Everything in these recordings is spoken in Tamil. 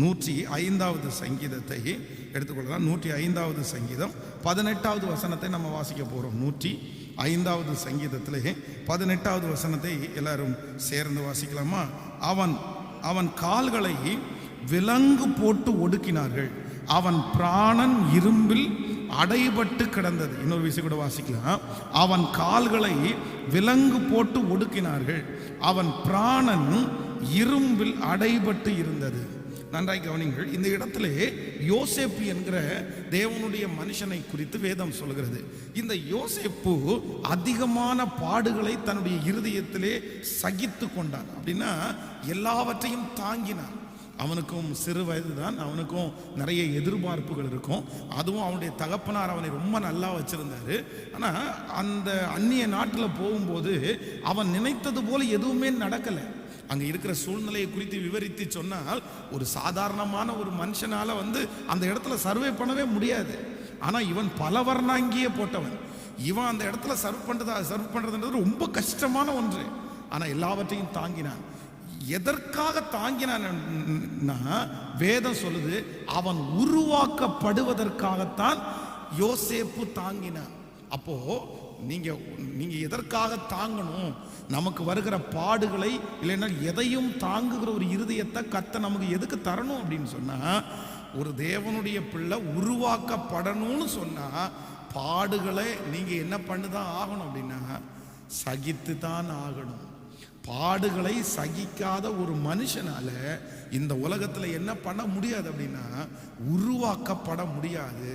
நூற்றி ஐந்தாவது சங்கீதத்தை எடுத்துக்கொள்ளலாம் நூற்றி ஐந்தாவது சங்கீதம். பதினெட்டாவது வசனத்தை நம்ம வாசிக்க போகிறோம் நூற்றி ஐந்தாவது சங்கீதத்திலே பதினெட்டாவது வசனத்தை எல்லாரும் சேர்ந்து வாசிக்கலாமா? அவன் அவன் கால்களை விலங்கு போட்டு ஒடுக்கினார்கள். அவன் பிராணன் இரும்பில் அடைபட்டு கிடந்தது. இன்னொரு விஷயம் கூட வாசிக்கலாம். அவன் கால்களை விலங்கு போட்டு ஒடுக்கினார்கள். அவன் பிராணன் இரும்பில் அடைபட்டு இருந்தது. நன்றாய் கவனிங்கள் இந்த இடத்துல யோசேப்பு என்கிற தேவனுடைய மனுஷனை குறித்து வேதம் சொல்கிறது. இந்த யோசேப்பு அதிகமான பாடுகளை தன்னுடைய இருதயத்திலே சகித்து கொண்டான். அப்படின்னா எல்லாவற்றையும் தாங்கினான். அவனுக்கும் சிறு வயது தான் அவனுக்கும் நிறைய எதிர்பார்ப்புகள் இருக்கும். அதுவும் அவனுடைய தகப்பனார் அவனை ரொம்ப நல்லா வச்சுருந்தாரு. ஆனால் அந்த அந்நிய நாட்டில் போகும்போது அவன் நினைத்தது போல் எதுவுமே நடக்கலை. அங்கே இருக்கிற சூழ்நிலையை குறித்து விவரித்து சொன்னால் ஒரு சாதாரணமான ஒரு மனுஷனால் வந்து அந்த இடத்துல சர்வே பண்ணவே முடியாது. ஆனால் இவன் பல வர்ணாங்கியே போட்டவன். இவன் அந்த இடத்துல சர்வ் பண்ணுறதா சர்வ் பண்ணுறதுன்றது ரொம்ப கஷ்டமான ஒன்று. ஆனால் எல்லாவற்றையும் தாங்கினான். எதற்காக தாங்கினான்னா வேதம் சொல்லுது அவன் உருவாக்கப்படுவதற்காகத்தான் யோசேப்பு தாங்கினான். அப்போ நீங்கள் நீங்கள் எதற்காக தாங்கணும்? நமக்கு வருகிற பாடுகளை இல்லைன்னா எதையும் தாங்குகிற ஒரு இருதயத்தை கத்த நமக்கு எதுக்கு தரணும் அப்படின்னு சொன்னால் ஒரு தேவனுடைய பிள்ளை உருவாக்கப்படணும்னு சொன்னால் பாடுகளை நீங்கள் என்ன பண்ணுதான் ஆகணும் அப்படின்னா சகித்து தான் ஆகணும். பாடுகளை சகிக்காத ஒரு மனுஷனால இந்த உலகத்துல என்ன பண்ண முடியாது அப்படின்னா உருவாக்கப்பட முடியாது.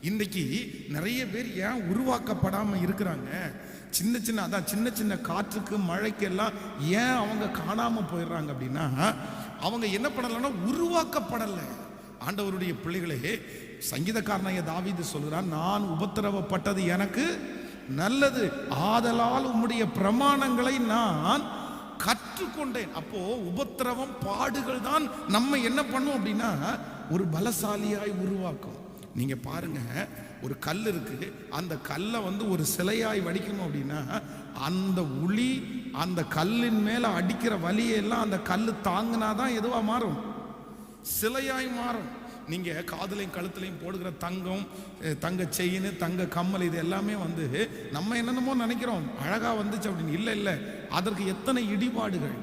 இன்னைக்கு நிறைய பேர் ஏன் உருவாக்கப்படாம இருக்கிறாங்க? சின்ன சின்ன அதான் சின்ன சின்ன காற்றுக்கு மழைக்கு எல்லாம் ஏன் அவங்க காணாம போயிடுறாங்க அப்படின்னா அவங்க என்ன பண்ணலைன்னா உருவாக்கப்படலை. ஆண்டவருடைய பிள்ளைகளே சங்கீதக்காரனாய தாவிது சொல்கிறான் நான் உபத்திரவப்பட்டது எனக்கு நல்லது. ஆதலால் உம்முடைய பிரமாணங்களை நான் கற்றுக்கொண்டேன். அப்போ உபத்திரவம் பாடுகள் தான் நம்ம என்ன பண்ணும் அப்படின்னா ஒரு பலசாலியாய் உருவாக்கும். நீங்க பாருங்க ஒரு கல் இருக்கு. அந்த கல்லை வந்து ஒரு சிலையாய் வடிக்கணும் அப்படின்னா அந்த உளி அந்த கல்லின் மேல அடிக்கிற வலியெல்லாம் அந்த கல் தாங்கினாதான் எதுவா மாறும்? சிலையாய் மாறும். நீங்கள் காதலையும் கழுத்துலையும் போடுகிற தங்கம் தங்க செயின் தங்க கம்மல் இது எல்லாமே வந்து நம்ம என்னென்னமோ நினைக்கிறோம். அழகாக வந்துச்சு அப்படின்னு. இல்லை இல்லை. அதற்கு எத்தனை இடிபாடுகள்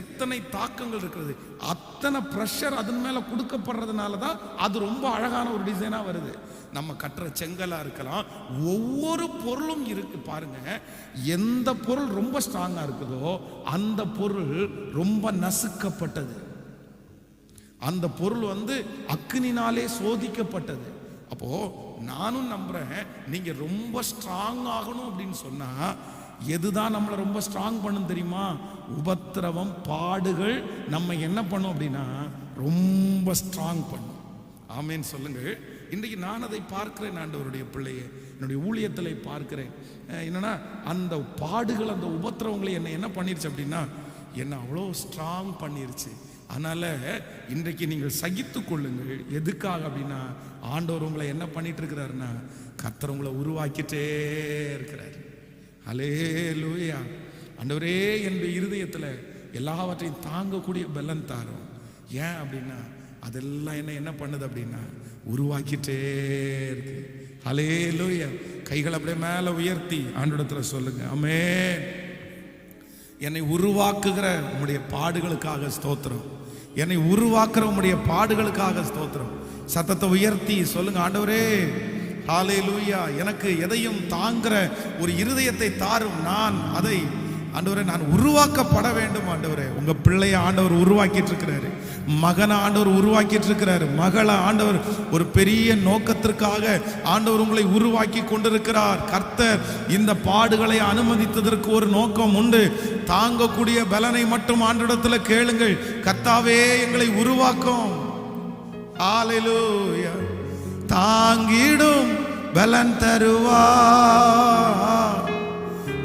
எத்தனை தாக்கங்கள் இருக்கிறது அத்தனை ப்ரெஷர் அதன் மேலே கொடுக்கப்படுறதுனால தான் அது ரொம்ப அழகான ஒரு டிசைனாக வருது. நம்ம கட்டுற செங்கலாக இருக்கலாம் ஒவ்வொரு பொருளும் இருக்கு பாருங்க. எந்த பொருள் ரொம்ப ஸ்ட்ராங்காக இருக்குதோ அந்த பொருள் ரொம்ப நசுக்கப்பட்டது. அந்த பொருள் வந்து அக்னினாலே சோதிக்கப்பட்டது. அப்போ நானும் நம்புறேன் நீங்க ரொம்ப ஸ்ட்ராங் ஆகணும் அப்படின்னு சொன்னா எதுதான் நம்மளை ரொம்ப ஸ்ட்ராங் பண்ணும் தெரியுமா? உபத்திரவம் பாடுகள் நம்ம என்ன பண்ணும் அப்படின்னா ரொம்ப ஸ்ட்ராங் பண்ணும். ஆமேன்னு சொல்லுங்கள் இன்றைக்கு நான் அதை பார்க்கிறேன் ஆண்டவருடைய பிள்ளையை. என்னுடைய ஊழியத்தில் பார்க்கிறேன். என்னன்னா அந்த பாடுகள் அந்த உபத்திரவங்களை என்னை என்ன பண்ணிருச்சு அப்படின்னா என்னை அவ்வளோ ஸ்ட்ராங் பண்ணிருச்சு. அதனால இன்றைக்கு நீங்கள் சகித்து கொள்ளுங்கள். எதுக்காக அப்படின்னா ஆண்டவர் உங்களை என்ன பண்ணிட்டு இருக்கிறாருன்னா கத்தர் உங்களை உருவாக்கிட்டே இருக்கிறார். அலே லூயா ஆண்டவரே என்னுடைய இருதயத்தில் எல்லாவற்றையும் தாங்கக்கூடிய பலன் தாரும். ஏன் அப்படின்னா அதெல்லாம் என்ன என்ன பண்ணுது அப்படின்னா உருவாக்கிட்டே இருக்கு. அலே லூயா கைகளை அப்படியே மேலே உயர்த்தி ஆண்டோடத்தில் சொல்லுங்க. அமே என்னை உருவாக்குகிற உங்களுடைய பாடுகளுக்காக ஸ்தோத்திரம். என்னை உருவாக்குற உம்முடைய பாடுகளுக்காக ஸ்தோத்திரம். சத்தத்தை உயர்த்தி சொல்லுங்க ஆண்டவரே. ஹாலே லூயா எனக்கு எதையும் தாங்குற ஒரு இருதயத்தை தாரும் நான் அதை ஆண்டவரை நான் உருவாக்கப்பட வேண்டும் ஆண்டவரே. உங்கள் பிள்ளைய ஆண்டவர் உருவாக்கிட்டு இருக்கிறாரு மகனை ஆண்டவர் உருவாக்கிட்டு இருக்கிறாரு மகளை ஆண்டவர் ஒரு பெரிய நோக்கத்திற்காக ஆண்டவர் உங்களை உருவாக்கி கொண்டிருக்கிறார். கர்த்தர் இந்த பாடுகளை அனுமதித்ததற்கு ஒரு நோக்கம் உண்டு. தாங்கக்கூடிய பலனை மட்டும் ஆண்டிடத்தில் கேளுங்கள். கர்த்தாவே எங்களை உருவாக்கும். தாங்கிடும் பலன் தருவா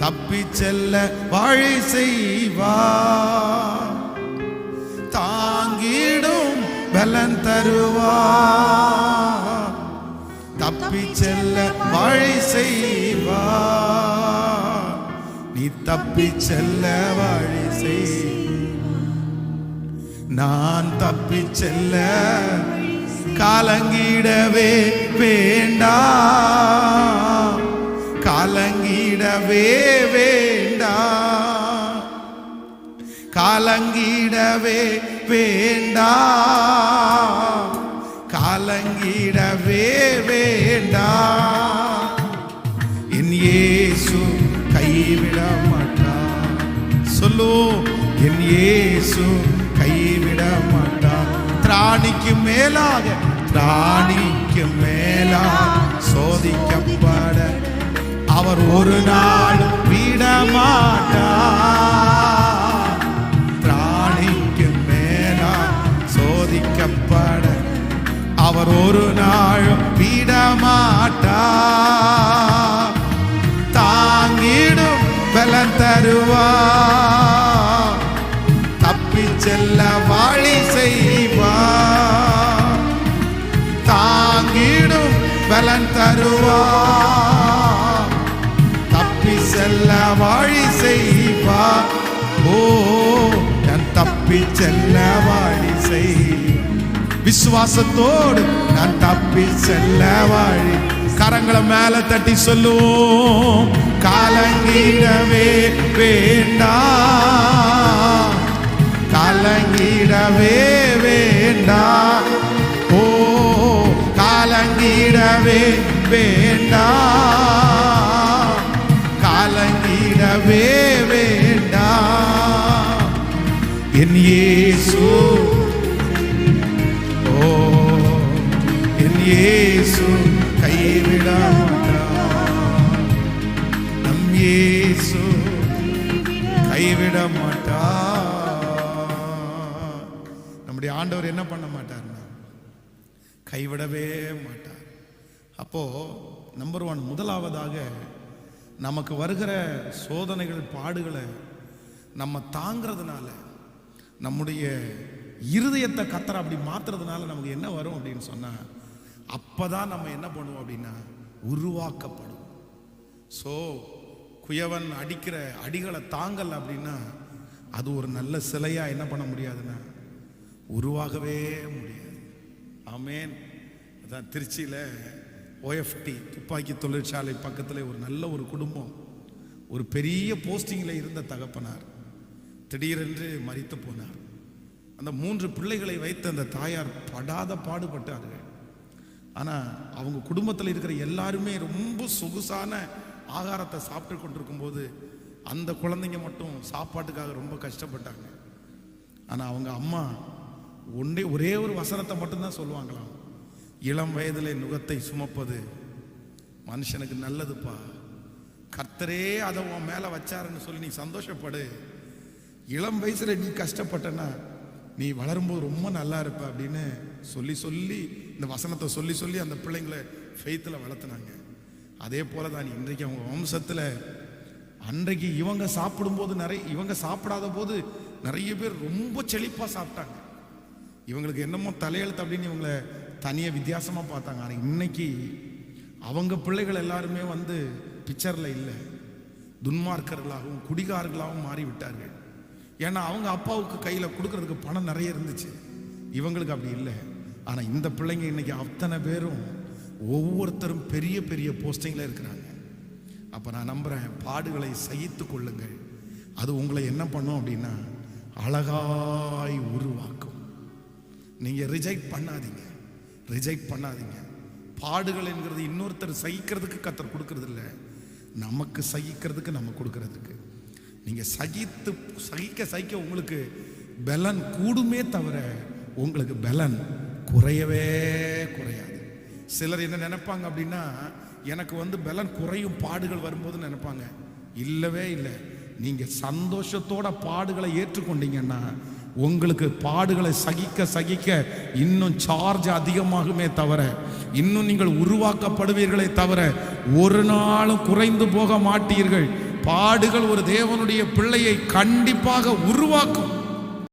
தப்பி செல்ல வாழை செய்வா தாங்கிடும் பலன் தருவா தப்பி செல்ல வாழை செய்வா நீ தப்பி செல்ல வாழை செய் நான் தப்பி செல்ல காலங்கிடவே வேண்டா காலங்க காலங்கிடவே வேண்டாம் காலங்கிடவே வேண்டாம் காலங்கிடவே வேண்டாம் என் இயேசு கைவிட மாட்டார் சொல்லு என் இயேசு கைவிட மாட்டார் திராணிக்கு மேலாக திராணிக்கு மேலாக சோதிக்கப்பட அவர் ஒரு நாள் விட மாட்டார் மேலா சோதிக்கப்பட. அவர் ஒரு நாள் விடமாட்டார் தாங்கிடும் பலன் தருவார் தப்பி செல்ல வாழி செய்வார் தாங்கிடும் பலன் தருவார் தப்பி செல்ல வாழி செய்வா. ஓ நான் தப்பி செல்ல வாழி செய் விசுவாசத்தோடு நான் தப்பி செல்ல வாழி. கரங்களை மேல தட்டி சொல்லுவோம் காலங்கிடவே வேண்டாம் கலங்கிடவே வேண்டாம் ஓ காலங்கிடவே வேண்டாம் என் இயேசு. ஓ என் இயேசு கைவிட நம் இயேசு கைவிட மாட்டா நம்முடைய ஆண்டவர் என்ன பண்ண மாட்டார்னா கைவிடவே மாட்டார். அப்போ நம்பர் ஒன் முதலாவதாக நமக்கு வருகிற சோதனைகள் பாடுகளை நம்ம தாங்கிறதுனால நம்முடைய இருதயத்தை கத்தரை அப்படி மாத்துறதுனால நமக்கு என்ன வரும் அப்படின்னு சொன்னால் அப்போ தான் நம்ம என்ன பண்ணுவோம் அப்படின்னா உருவாக்கப்படும். ஸோ குயவன் அடிக்கிற அடிகளை தாங்கல் அப்படின்னா அது ஒரு நல்ல சிலையாக என்ன பண்ண முடியாதுன்னா உருவாகவே முடியாது. ஆமேன் அதான் திருச்சியில் ஓஎஃப்டி துப்பாக்கி தொழிற்சாலை பக்கத்தில் ஒரு நல்ல ஒரு குடும்பம் ஒரு பெரிய போஸ்டிங்கில் இருந்த தகப்பனார். திடீரென்று மறித்து போனார். அந்த மூன்று பிள்ளைகளை வைத்து அந்த தாயார் படாத பாடுபட்டார்கள். ஆனால் அவங்க குடும்பத்தில் இருக்கிற எல்லாருமே ரொம்ப சொகுசான ஆகாரத்தை சாப்பிட்டு கொண்டிருக்கும்போது அந்த குழந்தைங்க மட்டும் சாப்பாட்டுக்காக ரொம்ப கஷ்டப்பட்டாங்க. ஆனால் அவங்க அம்மா ஒன்றே ஒரே ஒரு வசனத்தை மட்டும்தான் சொல்லுவாங்களாம். இளம் வயதில் நுகத்தை சுமப்பது மனுஷனுக்கு நல்லதுப்பா. கர்த்தரே அதை உன் மேலே வச்சாருன்னு சொல்லி நீ சந்தோஷப்படு. இளம் வயசுல நீ கஷ்டப்பட்டனா நீ வளரும்போது ரொம்ப நல்லா இருப்ப அப்படின்னு சொல்லி சொல்லி இந்த வசனத்தை சொல்லி சொல்லி அந்த பிள்ளைங்களை ஃபெய்த்தில் வளர்த்துனாங்க. அதே போல தான் இன்றைக்கு அவங்க வம்சத்தில் அன்றைக்கு இவங்க சாப்பிடும்போது நிறைய இவங்க சாப்பிடாத போது நிறைய பேர் ரொம்ப செழிப்பாக சாப்பிட்டாங்க. இவங்களுக்கு என்னமோ தலையெழுத்து அப்படின்னு இவங்களை தனியாக வித்தியாசமாக பார்த்தாங்க. ஆனால் இன்னைக்கு அவங்க பிள்ளைகள் எல்லாருமே வந்து பிக்சரில் இல்லை. துன்மார்க்கர்களாகவும் குடிகாரர்களாகவும் மாறி விட்டார்கள் ஏன்னா அவங்க அப்பாவுக்கு கையில் கொடுக்கறதுக்கு பணம் நிறைய இருந்துச்சு. இவங்களுக்கு அப்படி இல்லை. ஆனால் இந்த பிள்ளைங்க இன்னைக்கு அத்தனை பேரும் ஒவ்வொருத்தரும் பெரிய பெரிய போஸ்டிங்கில் இருக்கிறாங்க. அப்போ நான் நம்புகிறேன் பாடுகளை சகித்து கொள்ளுங்கள். அது உங்களை என்ன பண்ணும் அப்படின்னா அழகாய் உருவாக்கும். நீங்கள் ரிஜெக்ட் பண்ணாதீங்க. ரிஜெக்ட் பண்ணாதீங்க. பாடுகள் என்கிறது இன்னொருத்தர் சகிக்கிறதுக்கு கத்தர் கொடுக்கறது இல்லை நமக்கு சகிக்கிறதுக்கு நம்ம கொடுக்கறதுக்கு. நீங்கள் சகித்து சகிக்க சகிக்க உங்களுக்கு பலன் கூடுமே தவிர உங்களுக்கு பலன் குறையவே குறையாது. சிலர் என்ன நினைப்பாங்க அப்படின்னா எனக்கு வந்து பலன் குறையும் பாடுகள் வரும்போது நினைப்பாங்க. இல்லவே இல்லை. நீங்கள் சந்தோஷத்தோட பாடுகளை ஏற்றுக்கொண்டீங்கன்னா உங்களுக்கு பாடுகளை சகிக்க சகிக்க இன்னும் சார்ஜ் அதிகமாகுமே தவிர இன்னும் நீங்கள் உருவாக்கப்படுவீர்களே தவிர ஒரு நாளும் குறைந்து போக மாட்டீர்கள். பாடுகள் ஒரு தேவனுடைய பிள்ளையை கண்டிப்பாக உருவாக்கும்.